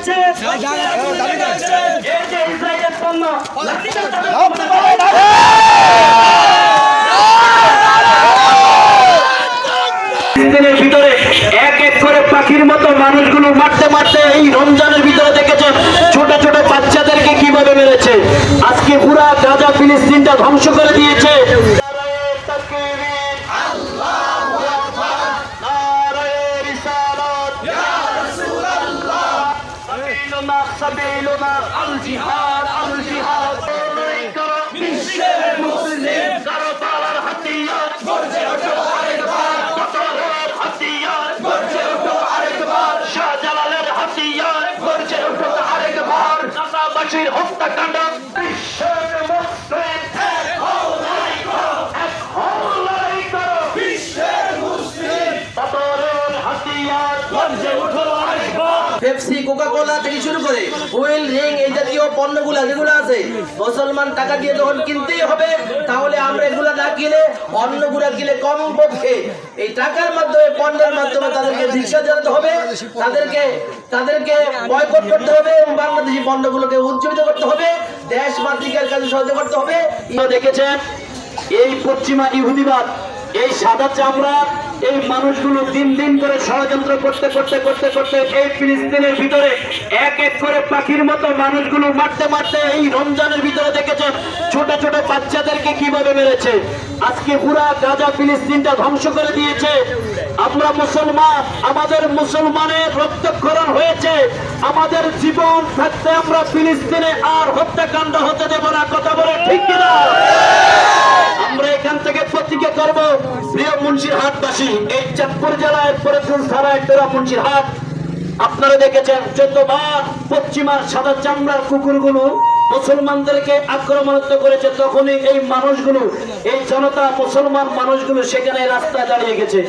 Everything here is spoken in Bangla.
যাচ্ছে। এই ভিতরে এক এক করে পাখির মতো মানুষগুলো মারতে মারতে এই রমজানের ভিতরে দেখেছে, ছোট ছোট বাচ্চাদেরকে কীভাবে মেরেছে? আজকে পুরা গাজা ফিলিস্তিনটা ধ্বংস করে দিয়েছে। سبيلنا الجهاد الجهاد বিশ্বের মুসলিম কারবালার হাতিয়ার গর্জে ওঠো আরেকবার বদরের হাতিয়ার গর্জে ওঠো আরেকবার শাহজালালের হাতিয়ার গর্জে ওঠো আরেকবার নাসাবাসীর হত্যাকাণ্ড বিশ্বের মুসলিম এক হও পেপসি কোকা কোলা থেকে শুরু করে হুইল রিং এই জাতীয় পণ্যগুলো যেগুলো আছে, মুসলমান টাকা দিয়ে যখন কিনতেই হবে, তাহলে আমরা এগুলা না কিনে অন্যগুলো কিনে কম পক্ষে এই টাকার মাধ্যমে, পণ্যের মাধ্যমে তাদেরকে ধিক্ষা জানাতে হবে, তাদেরকে তাদেরকে বয়কট করতে হবে, এবং বাংলাদেশি পণ্যগুলোকে উজ্জীবিত করতে হবে দেশ মাতৃকার কাজে সহযোগিতা করতে হবে। দেখেছেন, এই পশ্চিমা ইহুদিবাদ, এই সাদা চামড়া এই মানুষগুলো দিন দিন করে ষড়যন্ত্র করতে করতে করতে করতে এই ফিলিস্তিনের ভিতরে এক এক করে পাখির মতো মানুষগুলো মারতে মারতে এই রমজানের ভিতরে দেখেছেন ছোট ছোট বাচ্চাদেরকে কীভাবে মেরেছে? আজকে পুরা গাজা ফিলিস্তিনটা ধ্বংস করে দিয়েছে। আমরা মুসলমান, আমাদের মুসলমানের রক্তক্ষরণ হয়েছে। আমাদের জীবন থাকতে আমরা ফিলিস্তিনে আর হত্যাকাণ্ড হতে দেব না। কথা বলে ঠিক কিনা? থেকে করব প্রিয় মুন্সির হাটবাসী। এই চাঁদপুর জেলায় মুন্সির হাট। আপনারা দেখেছেন পশ্চিমার সাদা চামড়ার কুকুরগুলো মুসলমানদেরকে আক্রমণাত্মক করেছে, তখনই এই মানুষগুলো, এই জনতা মুসলমান মানুষগুলো সেখানে রাস্তায় দাঁড়িয়ে গেছে।